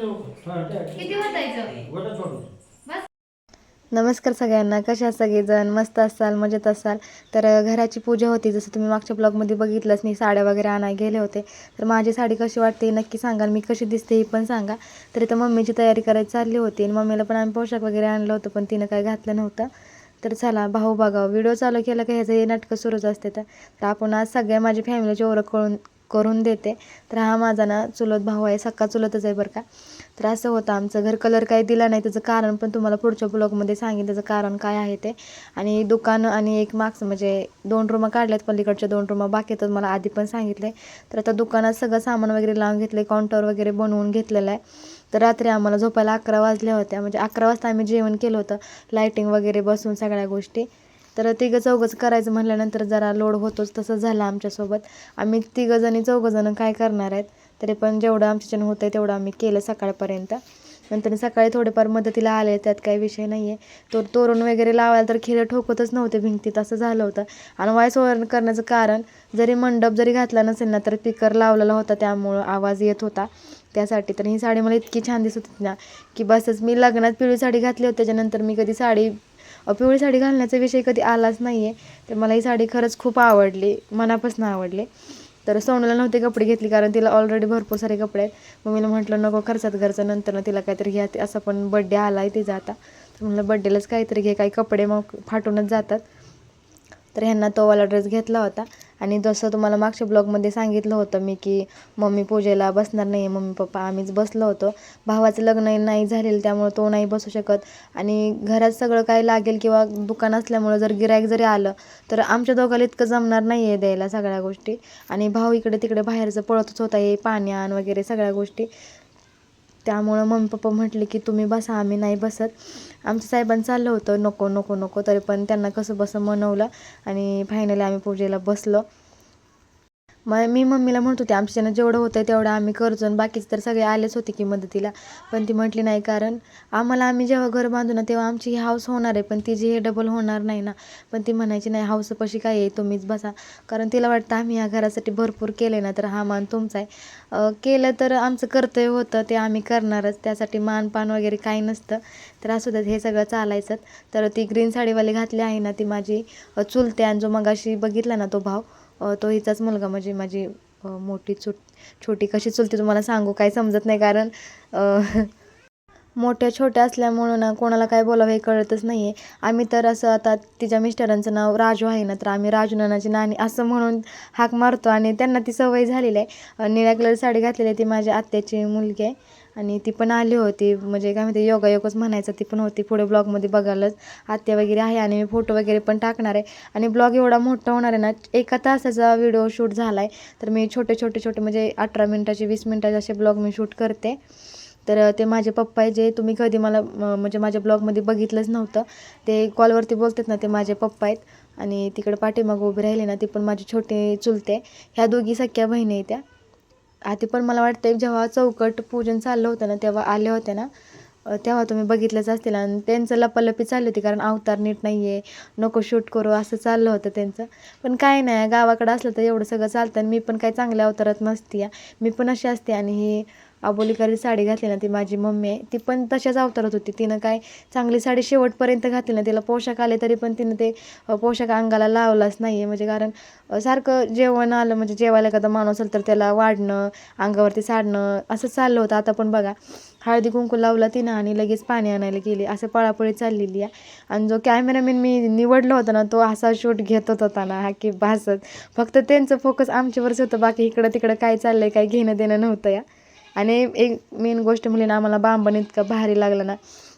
किती वाटायचं? बस. नमस्कार सगळ्यांना कशा सगळेजण? मस्त असाल मजेत असाल? तर घराची पूजा होती. जसं तुम्ही मागच्या ब्लॉगमध्ये बघितलंच मी साड्या वगैरे आणायला गेले होते. तर माझी साडी कशी वाटते नक्की सांगाल. मी कशी दिसते हे पण सांगा. तर इथं मम्मीची तयारी करायची चालली होती. आणि मम्मीला पण आम्ही पोशाख वगैरे आणलं होतं पण तिनं काय घातलं नव्हतं. तर चला भाऊ बघावं. व्हिडिओ चालू केला का ह्याचं हे नाटकं सुरूच असते. तर तर आपण आज सगळ्या माझ्या फॅमिलीची ओळख करून करून देते. तर हा माझा ना चुलत भाऊ आहे सक्का चुलतच आहे बरं का. तर असं होतं आमचं. घर कलर काही दिला नाही त्याचं कारण पण तुम्हाला पुढच्या ब्लॉगमध्ये सांगेन त्याचं कारण काय आहे ते. आणि दुकान आणि एक मागचं म्हणजे दोन रूमा काढल्यात पलीकडच्या दोन रूमा बाकी तर मला आधी पण सांगितले. तर आता दुकानात सगळं सामान वगैरे लावून घेतले काउंटर वगैरे बनवून घेतलेलं आहे. तर रात्री आम्हाला झोपायला अकरा वाजल्या होत्या. म्हणजे अकरा वाजता आम्ही जेवण केलं होतं. लायटिंग वगैरे बसून सगळ्या गोष्टी. तर तिघं चौघंच करायचं म्हटल्यानंतर जरा लोड होतोच तसं झालं आमच्यासोबत. आम्ही तिघं जणी काय करणार आहेत तरी पण जेवढं आमच्याच्यानं होतं आहे तेवढं आम्ही केलं सकाळपर्यंत. नंतर सकाळी थोडेफार मदतीला आले त्यात काही विषय नाही आहे तो तोरण वगैरे लावायला तर खिरे ठोकतच नव्हते भिंतीत असं झालं होतं. आणि वायस ओव्हर करण्याचं कारण जरी मंडप जरी घातला नसेल ना तर स्पीकर लावलेला होता त्यामुळं आवाज येत होता. त्यासाठी तर ही साडी मला इतकी छान दिसत होती ना की बसच मी लग्नात पिवळी साडी घातली होती त्याच्यानंतर मी कधी साडी पिवळी साडी घालण्याचा विषय कधी आलाच नाही आहे तर मला ही साडी खरंच खूप आवडली मनापासून आवडली. तर सोनूला नव्हते कपडे घेतले कारण तिला ऑलरेडी भरपूर सारे कपडे आहेत. मग मी म्हटलं नको खर्चात घरचं नंतर ना तिला काहीतरी घ्या असं पण बड्डे आला आहे तिचा आता. तर म्हटलं बड्डेलाच काहीतरी घे काही कपडे मग फाटूनच जातात. तर ह्यांना तो वाला ड्रेस घेतला होता. आणि जसं तुम्हाला मागच्या ब्लॉगमध्ये सांगितलं होतं मी की मम्मी पूजेला बसणार नाही आहे मम्मी पप्पा आम्हीच बसलो होतो. भावाचं लग्न नाही झालेलं त्यामुळं तो नाही बसू शकत. आणि घरात सगळं काय लागेल किंवा दुकान असल्यामुळं जर गिरायक जरी आलं तर आमच्या दोघाला इतकं जमणार नाही आहे द्यायला सगळ्या गोष्टी. आणि भाऊ इकडे तिकडे बाहेरचं पळतच होता हे पाणी आण वगैरे सगळ्या गोष्टी. त्यामुळं मम्मी पप्पा म्हटले की तुम्ही बसा आम्ही नाही बसत. आमच्या साहेबांनी चाललं होतं नको नको नको तरी पण त्यांना कसं बसं मनवलं आणि फायनली आम्ही पूजेला बसलो. मग मी मम्मीला म्हणत होते आमच्यानं जेवढं होतं तेवढं आम्ही करतो. आणि बाकीचे तर सगळे आलेच होते की मदतीला. पण ती म्हटली नाही कारण आम्हाला आम्ही जेव्हा घर बांधू ना तेव्हा आमची ही हाऊस होणार आहे. पण तिची हे डबल होणार नाही ना पण ती म्हणायची नाही हाऊस कशी काय आहे? तुम्हीच बसा. कारण तिला वाटतं आम्ही या घरासाठी भरपूर केले ना तर हा मान तुमचा आहे. केलं तर आमचं कर्तव्य होतं ते आम्ही करणारच. त्यासाठी मानपान वगैरे काही नसतं. तर असू द्यात हे सगळं चालायचं. तर ती ग्रीन साडीवाली घातली आहे ना ती माझी चुलते. आणि जो मगाशी बघितला ना तो भाव तो हिचाच मुलगा म्हणजे माझी मोठी चुट छोटी कशी चुलती तुम्हाला सांगू काही समजत नाही कारण मोठ्या छोट्या असल्यामुळं ना कोणाला काय बोलावं हे कळतच नाही आहे आम्ही तर असं आता तिच्या मिस्टरांचं नाव राजू आहे ना तर आम्ही राजू नानाची नानी असं म्हणून हाक मारतो आणि त्यांना ती सवय झालेली आहे. निळ्या कलर साडी घातलेली आहे ती माझ्या आत्याची मुलगी आहे. आणि ती पण आली होती. म्हणजे काय म्हणते योगायोगच म्हणायचं ती पण होती पुढे ब्लॉगमध्ये बघायलाच. आत्या वगैरे आहे आणि मी फोटो वगैरे पण टाकणार आहे. आणि ब्लॉग एवढा मोठा होणार आहे ना एका तासाचा व्हिडिओ शूट झाला आहे तर मी छोटे छोटे छोटे म्हणजे अठरा मिनटाचे वीस मिनटाचे असे ब्लॉग मी शूट करते. तर ते माझे पप्पा आहे जे तुम्ही कधी मला म्हणजे माझ्या ब्लॉगमध्ये बघितलंच नव्हतं. ते कॉलवरती बोलतात ना ते माझे पप्पा आहेत. आणि तिकडे पाठीमागं उभी राहिली ना ती पण माझी छोटी चुलते. ह्या दोघी सख्या बहिणी आहेत त्या. आधी पण मला वाटतं जेव्हा चौकट पूजन चाललं होतं ना तेव्हा आले होते ना तेव्हा तुम्ही बघितलंच असतील आणि त्यांचं लपालपी चालली होती कारण अवतार नीट नाही आहे नको शूट करू असं चाललं होतं त्यांचं. पण काय नाही गावाकडं असलं तर एवढं सगळं चालतं आणि मी पण काही चांगल्या अवतारात नसते मी पण अशी असते आणि हे अबोलीकरी साडी घातली ना ती माझी मम्मी आहे. ती पण तशाच अवतारात होती. तिनं काय चांगली साडी शेवटपर्यंत घातली ना तिला पोशाख आले तरी पण तिनं ते पोशाख अंगाला लावलाच नाही आहे म्हणजे कारण सारखं जेवण आलं म्हणजे जेवायला एखादा माणूस असेल तर त्याला वाढणं अंगावरती साडणं असं चाललं होतं. आता पण बघा हळदी कुंकू लावला तिनं आणि लगेच पाणी आणायला गेली. असं पळापळी चाललेली आहे. आणि जो कॅमेरामॅन मी निवडला होता ना तो असा शूट घेत होता ना हा की भासत. फक्त त्यांचं फोकस आमच्यावरच होतं. बाकी इकडं तिकडं काय चाललं आहे काय घेणं देणं नव्हतं या. आणि एक मेन गोष्ट म्हणजे ना आम्हाला बांबण इतका भारी लागला ना.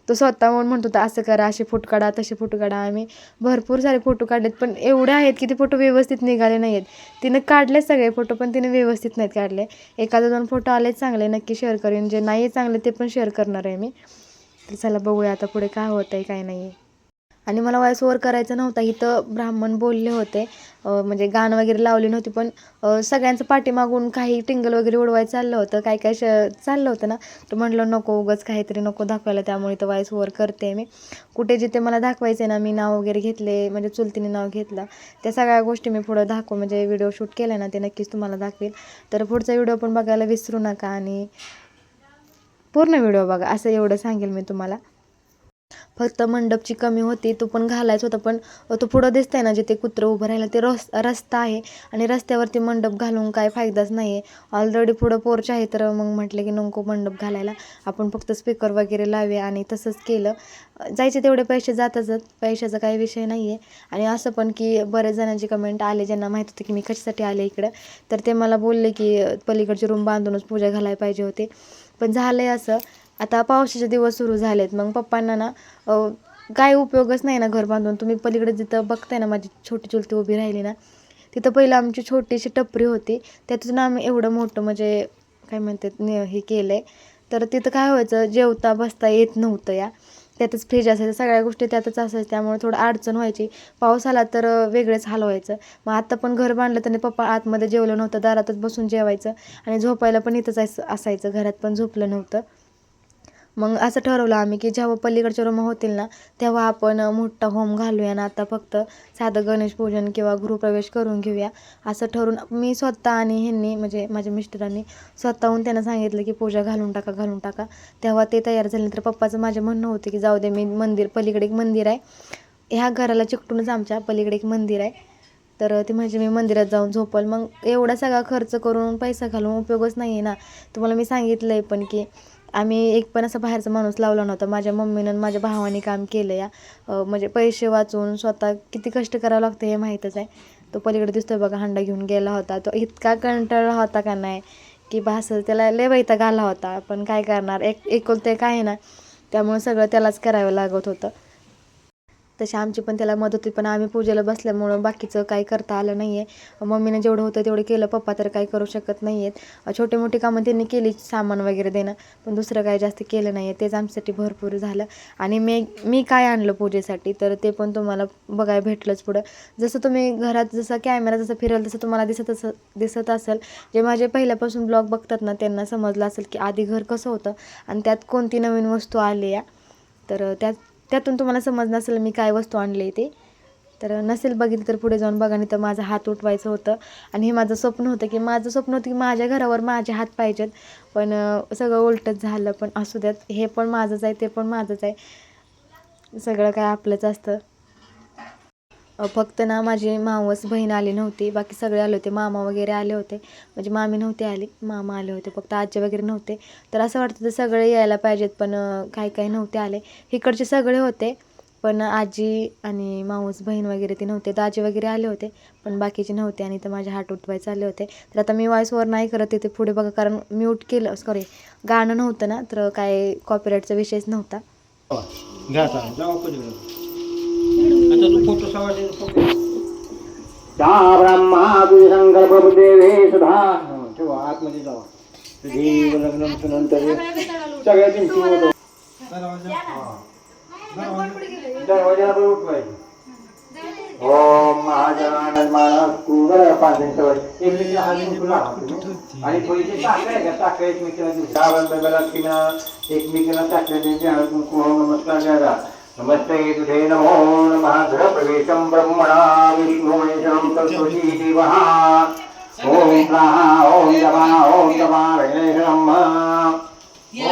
तो स्वतःहून म्हणत होता असं करा असे फोटो काढा तसे फोटो काढा. आम्ही भरपूर सारे फोटो काढलेत पण एवढे आहेत की ते फोटो व्यवस्थित निघाले नाही आहेत तिनं काढले सगळे फोटो पण तिने व्यवस्थित नाहीत काढले. एखादा दोन फोटो आले चांगले नक्की शेअर करेन. जे नाही चांगले ते पण शेअर करणार आहे मी. तर चला बघूया आता पुढे काय होतं आहे काय नाही आहे आणि मला वॉइस ओव्हर करायचं नव्हता. इथं ब्राह्मण बोलले होते. म्हणजे गाणं वगैरे लावली नव्हती पण सगळ्यांचं पाठीमागून काही टिंगल वगैरे उडवायचं चाललं होतं. काय काय श चाललं होतं ना. तर म्हटलं नको उगाच काहीतरी नको दाखवायला. त्यामुळे तर वॉइस ओव्हर करते मी. कुठे जिथे मला दाखवायचं आहे ना मी नाव वगैरे घेतले म्हणजे चुलतीने नाव घेतलं. त्या सगळ्या गोष्टी मी पुढं दाखवू म्हणजे व्हिडिओ शूट केला ना ते नक्कीच तुम्हाला दाखवेल. तर पुढचा व्हिडिओ पण बघायला विसरू नका आणि पूर्ण व्हिडिओ बघा असं एवढं सांगेल मी तुम्हाला. फक्त मंडपची कमी होती तो पण घालायचा होता पण तो पुढं दिसतंय ना जिथे कुत्रं उभं राहिलं ते रस रस्ता आहे आणि रस्त्यावरती मंडप घालून काय फायदाच नाही आहे ऑलरेडी पुढं पोर्च आहे तर मग म्हटलं की नको मंडप घालायला. आपण फक्त स्पीकर वगैरे लावूया आणि तसंच केलं. जायचे तेवढे पैसे जातच पैशाचा काही विषय नाही आहे आणि असं पण की बऱ्याच जणांची कमेंट आले ज्यांना माहीत होतं की मी कशासाठी आले इकडं. तर ते मला बोलले की पलीकडची रूम बांधूनच पूजा घालायला पाहिजे होते. पण झालं आहे असं. आता पावसाचे दिवस सुरू झालेत. मग पप्पांना ना काय उपयोगच नाही ना घर बांधून. तुम्ही पलीकडे जिथं बघताय ना माझी छोटी चुलती उभी राहिली ना तिथं पहिलं आमची छोटीशी टपरी होती. त्यातून आम्ही एवढं मोठं म्हणजे काय म्हणतात न हे केलं आहे तर तिथं काय व्हायचं जेवता बसता येत नव्हतं या. त्यातच फ्रीज असायचं सगळ्या गोष्टी त्यातच असायच्या. त्यामुळे थोडं अडचण व्हायची. पाऊस आला तर वेगळेच हाल व्हायचं. मग आता पण घर बांधलं तर पप्पा आतमध्ये जेवलं नव्हतं दारातच बसून जेवायचं. आणि झोपायला पण इथंच असं असायचं. घरात पण झोपलं नव्हतं. मग असं ठरवलं आम्ही की जेव्हा पलीकडच्या रूम होतील ना तेव्हा आपण मोठा होम घालूया ना. आता फक्त साधं गणेश पूजन किंवा गृहप्रवेश करून घेऊया. असं ठरून मी स्वतः आणि ह्यांनी म्हणजे माझ्या मिस्टरांनी स्वतःहून त्यांना सांगितलं की पूजा घालून टाका घालून टाका. तेव्हा ते तयार झाले. तर पप्पाचं माझं म्हणणं होतं की जाऊ दे मी मंदिर पलीकडे एक मंदिर आहे. ह्या घराला चिकटूनच आमच्या पलीकडे एक मंदिर आहे. तर ते म्हणजे मी मंदिरात जाऊन झोपल. मग एवढा सगळा खर्च करून पैसा घालून उपयोगच नाही आहे ना. तुम्हाला मी सांगितलं आहे पण की आम्ही एक पण असा बाहेरचा माणूस लावला नव्हता. माझ्या मम्मीनं आणि माझ्या भावाने काम केलं या म्हणजे पैसे वाचून स्वतः किती कष्ट करावं लागतं हे माहीतच आहे. तो पलीकडे दिसतोय बघा हंडा घेऊन गेला होता. तो इतका कंटाळला होता का नाही की भास त्याला लय वैताग आला होता. पण काय करणार एक एकुलते एक आहे ना त्यामुळे सगळं त्यालाच करावं लागत होतं. तशी आमची पण त्याला मदत होती. पण आम्ही पूजेला बसल्यामुळं बाकीचं काही करता आलं नाही आहे मम्मीनं जेवढं होतं तेवढं केलं. पप्पा तर काही करू शकत नाही आहेत छोटे मोठी कामं त्यांनी केली सामान वगैरे देणं. पण दुसरं काही जास्त केलं नाही आहे तेच आमच्यासाठी भरपूर झालं. आणि मी मी काय आणलं पूजेसाठी? तर ते पण तुम्हाला बघायला भेटलंच पुढं. जसं तुम्ही घरात जसं कॅमेरा जसं फिरल तसं तुम्हाला दिसत असं दिसत असेल. जे माझे पहिल्यापासून ब्लॉग बघतात ना त्यांना समजलं असेल की आधी घर कसं होतं. आणि त्यात कोणती नवीन वस्तू आली या तर त्यात त्यातून तुम्हाला समज असेल मी काय वस्तू आणली ते. तर नसेल बघितलं तर पुढे जाऊन बघा नाही तर माझा हात उठवायचं होतं. आणि हे माझं स्वप्न होतं की माझं स्वप्न होतं की माझ्या घरावर माझे हात पाहिजेत. पण सगळं उलटच झालं. पण असू द्यात हे पण माझंच आहे ते पण माझंच आहे. सगळं काय आपलंच असतं. फक्त ना माझी मावस बहीण आली नव्हती. बाकी सगळे आले होते. मामा वगैरे आले होते. म्हणजे मामी नव्हती आली. मामा आले होते. फक्त आजी वगैरे नव्हते. तर असं वाटतं ते सगळे यायला पाहिजेत पण काही काही नव्हते आले. इकडचे सगळे होते. पण आजी आणि माऊस बहीण वगैरे ते नव्हते. दाजी वगैरे आले होते. पण बाकीचे नव्हते आणि तर माझे हात उठवायचे आले होते. तर आता मी वॉईसवर नाही करत तिथे पुढे बघा. कारण म्यूट केलं. सॉरी गाणं नव्हतं ना. तर काय कॉपीराईटचा विषयच नव्हता. सा ब्रह्मा संकल्प देवे सुधा. ठेवा आतमध्ये जावा. जीव लग्न सुनंतर सगळ्या भिंती होतो. दरवाजाला पण उठवायचे. ओम महाजनानंद कुवर पाच सवय. एकमेकीला हात देऊन तुला आणि थोडीशी टाक आहे का? टाक एकमेकीला देऊ श्रावण बघायला किंवा एकमेकीला टाकलेले जे हळद कुंकू नमस्कार द्यायला. नमस्ते तुझे नमो नमः गृहप्रवेशं ब्रह्मणा विष्णुवेशं सरस्वती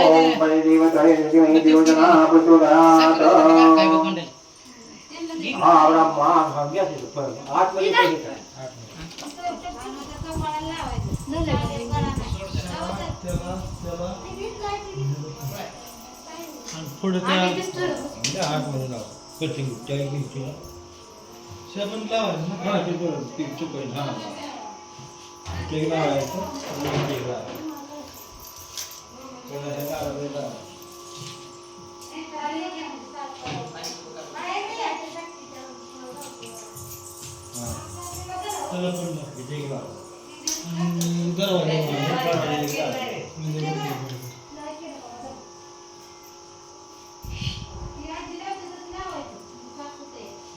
ओम परिदेवतये शिवै देवजना प्रचोदयात् हा ब्रह्मा हा, परत. आतमध्ये घ्या. आणि पुढं त्या द्या आतमध्ये लावा. कटिंग त्या भिंतीला. साबण लावायचं ना. हा, ते बरोबर. ते चुकवेल. हा. ते लावायचं. आणि ते लावायचं. त्याला लावायचं, लावायचं. त्याला पण ते लावायचा, दरवाजा लावायचा.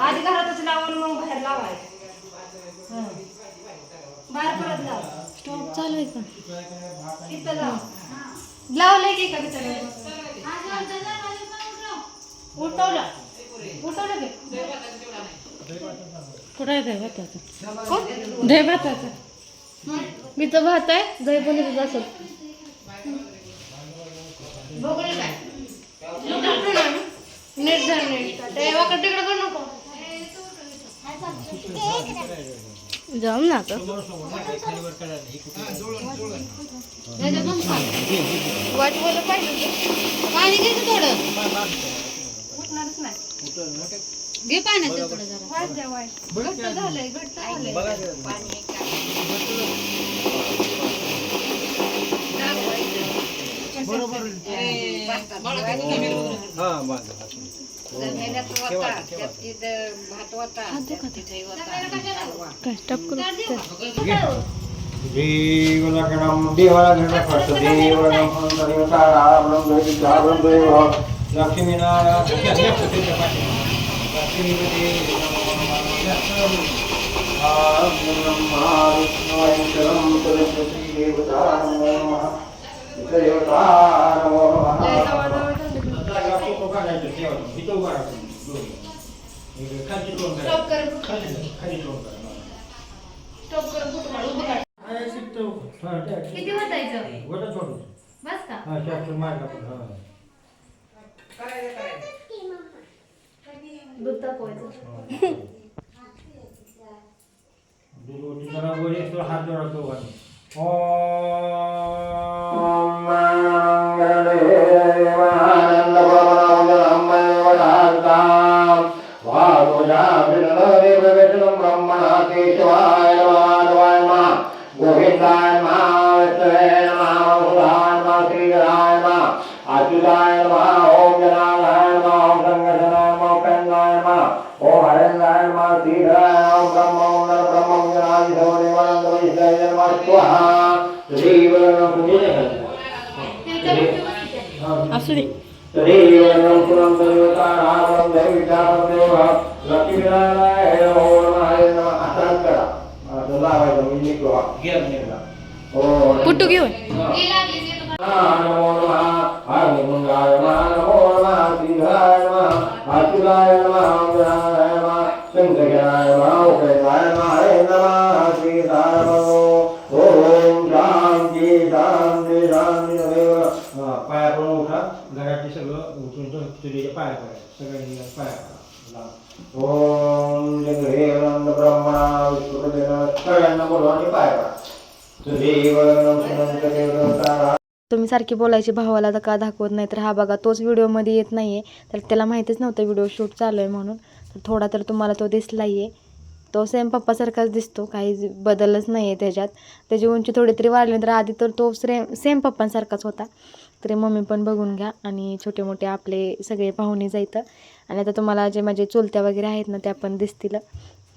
आधी घरातच लावून मग बाहेर लावायचं. हं. बाहेर परत लाव स्टॉप चालू आहे का? इथं लाव. लावलंय की कधी उठवलं. उठवलं की. कुठं आहे भाताचं दही भाताचं मी तर भात आहे. दही पण इथं असेल बघून काय. नीट धर नीट ते वाकड तिकडं करू नको. जाऊन ना आता. वाट पाहिजे पाणी घ्यायचं थोडं. उठणारच नाही घे पाण्याचं थोडं जरा. वाट घट्ट झालंय घट्ट झालंय हा बांधा काय स्टॉप करू देवलकणं देवलकणं देवलकणं देवतारावलं देवतारावलं देव लक्ष्मीनारायण लक्ष्मीपती स्टॉप कर स्टॉप कर फुट मार उभं काढ किती वाजायचं बस का दूध तापवायचं हात जोडतो ॐ मङ्गले देवानन्दपवनमङ्गलमयवदार्ताम् वासुजाभिनदेवविष्णुं ब्रह्मणा అచ్యుతాయ నమ ఓం జనాయ అసలు పుట్టు గీ నమో నమ హరి ముంగాయ నమో నమ సింహాయ నమ అతులాయ నమ मी सारखी बोलायची भावाला तर का दाखवत नाही? तर हा बघा तोच व्हिडिओमध्ये येत नाही आहे तर त्याला माहितीच नव्हतं व्हिडिओ शूट चालू आहे म्हणून. तर थोडा तर तुम्हाला तो दिसला आहे तो सेम पप्पासारखाच दिसतो. काही बदलच नाही आहे त्याच्यात. त्याची उंची थोडी तरी वाढली तर आधी तर तो सेम सेम पप्पांसारखाच होता. तरी मम्मी पण बघून घ्या. आणि छोटे मोठे आपले सगळे पाहुणे जायचं आणि आता तुम्हाला जे माझे चुलत्या वगैरे आहेत ना त्या पण दिसतील.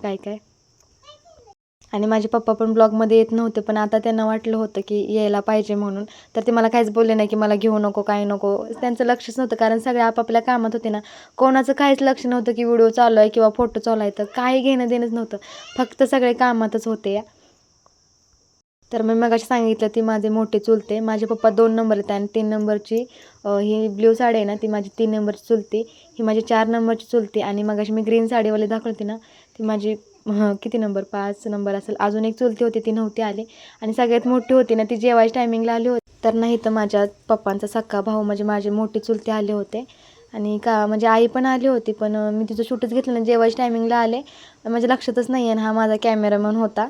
काय काय? आणि माझे पप्पा पण ब्लॉगमध्ये येत नव्हते पण आता त्यांना वाटलं होतं की यायला पाहिजे म्हणून. तर ते मला काहीच बोलले नाही की मला घेऊ नको काय नको. त्यांचं लक्षच नव्हतं कारण सगळे आपापल्या कामात होते ना. कोणाचं काहीच लक्ष नव्हतं की व्हिडिओ चालू आहे किंवा फोटो चालू आहे तर काही घेणं देणंच नव्हतं. फक्त सगळे कामातच होते. या तर मी मगाशी सांगितलं ती माझे मोठे चुलते. माझे पप्पा दोन नंबर आहेत आणि तीन नंबरची ही ब्ल्यू साडी आहे ना ती माझी तीन नंबरची चुलती. ही माझी चार नंबरची चुलती आणि मगाशी मी ग्रीन साडीवाली दाखवते ना ती माझी हां किती नंबर? पाच नंबर असेल. अजून एक चुलती होती ती नव्हती आली. आणि सगळ्यात मोठी होती ना ती जेवायच्या टायमिंगला आली होती. तर नाही तर माझ्या पप्पांचा सक्का भाऊ म्हणजे माझे मोठे चुलते आले होते. आणि का म्हणजे आई पण आली होती पण मी तिचं शूटच घेतलं म्हणजे ना जेवायच्या टायमिंगला आले. माझ्या लक्षातच नाही आहे हा माझा कॅमेरामॅन होता.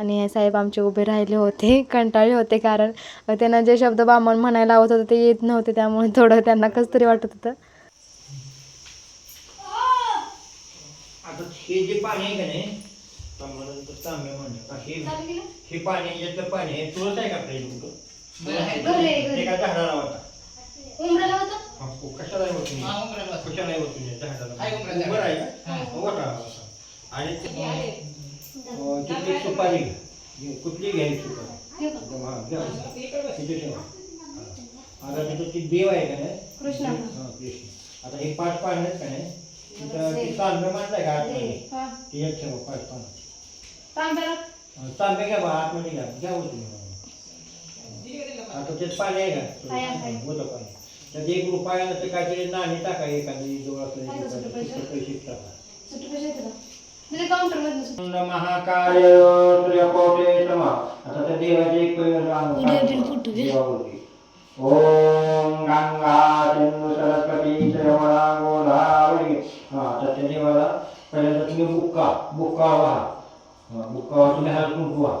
आणि साहेब आमचे उभे राहिले होते कंटाळले होते कारण त्यांना जे शब्द बामण म्हणायला आवत होते ते येत नव्हते. त्यामुळे थोडं त्यांना कसं तरी वाटत होतं. आता हे जे पाणी आहे का नाही तांबे म्हणलं हे? हे पाणी यातलं पाणी आहे तुळस आहे का आपल्या इथे कुठं? घरी आहे, घरी. ते काय झाडाला होता. उमराला होतं? हा, को- कशाला आहे होतं. कशाला आहे होतं झाडाला? उभं आहे का होता होता. आणि सुपारी घ्या. कुठली घ्यायची सुपारी. आता तिथं ती देव आहे का नाही? कृष्ण. हा, कृष्ण. आता हे पाच आहेत का नाही? तिथं ते तांबे मांडलंय का आतमध्ये? हा. ते एक ठेवा पाच पान तांब्याला? हा, तांबे घ्या बा आतमध्ये घ्या. घ्या हो तुम्ही आता त्यात पाणी आहे पाणी त्यात एक रुपया ते काहीतरी नाणी टाका एखादी जवळ आहे का पैसे? पैसे टाका. सुट्टी पैसे येते का? तिथे काउंटरमध्ये सुट्टी. महाकाय समा आता त्या देवाचे एक देवावरती. ओम गंगा सिंधू सरस्वती यमुना गोदावरी हा तर त्या देवाला पहिल्यांदा तुम्ही बुक्का बुक्का व्हा हा, बुक्का तुम्ही हात कुंकू व्हा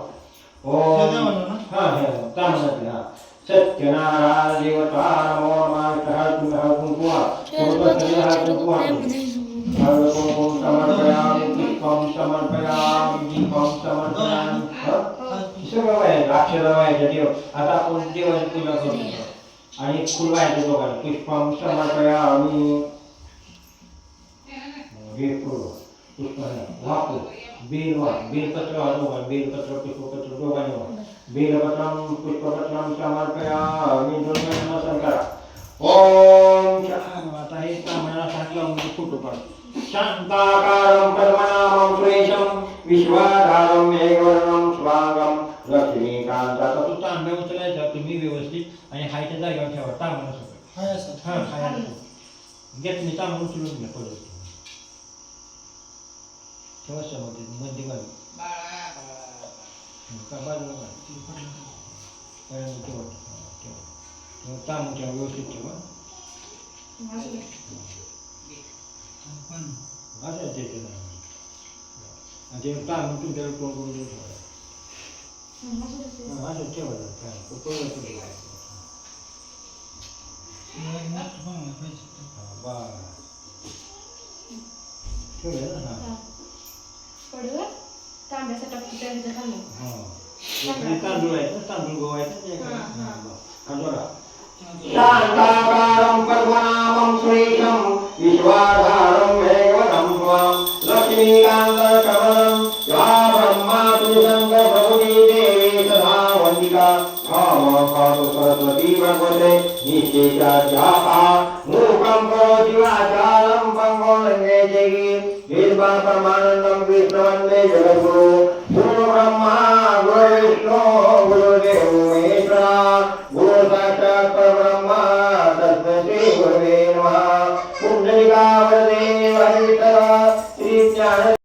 ओम हा हे तांदळातले हा सत्यनारायण देवता नमो नमः हात तुम्ही हात कुंकू व्हा हात कुंकू व्हा सर्वं समर्पयामि पुष्पं समर्पयामि दीपं समर्पयामि हं? सगळं व्हायचं अक्षर व्हायचं देव आता आपण देवाची पूजा करतो आणि फुल व्हायचं दोघांना पुष्पं समर्पयामि हे फुल पुष्प वापू बेल बेलपत्र वा बेलपत्र पुष्पपत्र दोघांनी वा बेलपत्रं पुष्पपत्रं ओम आता हे म्हणजे फोटो शांताकारं सुरेशं विश्वाधारं मेघवर्णं जागेवर ठेवा तांबा सगळं हां हाय घ्या तुम्ही तांबा उचलून घ्या परत ठेवा समोर मध्ये घालू का बाजूला पहिल्यांदा ठेवा ठेवा ठेवा ठेवा व्यवस्थित ठेवा असं नाव. आणि ते तुमच्याकडे कोण असं ठेवायचं काय तो कळलं तुला काय. हा, बरं. ठेवलं ना हा पडलं तांब्याचा टाकतो त्याचं खाल्लं हा एखादी तांदूळ आहेत ना तांदूळ गहू आहेत ना ते एखादी. हा, हा. हा, बरं. हा, जोडा. शान्ताकारं पद्मनाभं सुरेशं विश्वाधारं मेघवनं त्वां भगवते ईशिकाचापा मूकं करोति वाचालं पङ्गो रङ्गे जयि। निर्वापमानन्दं कृष्णवन्दे जगद्गुरु गुरुब्रह्मा गुरुविष्णो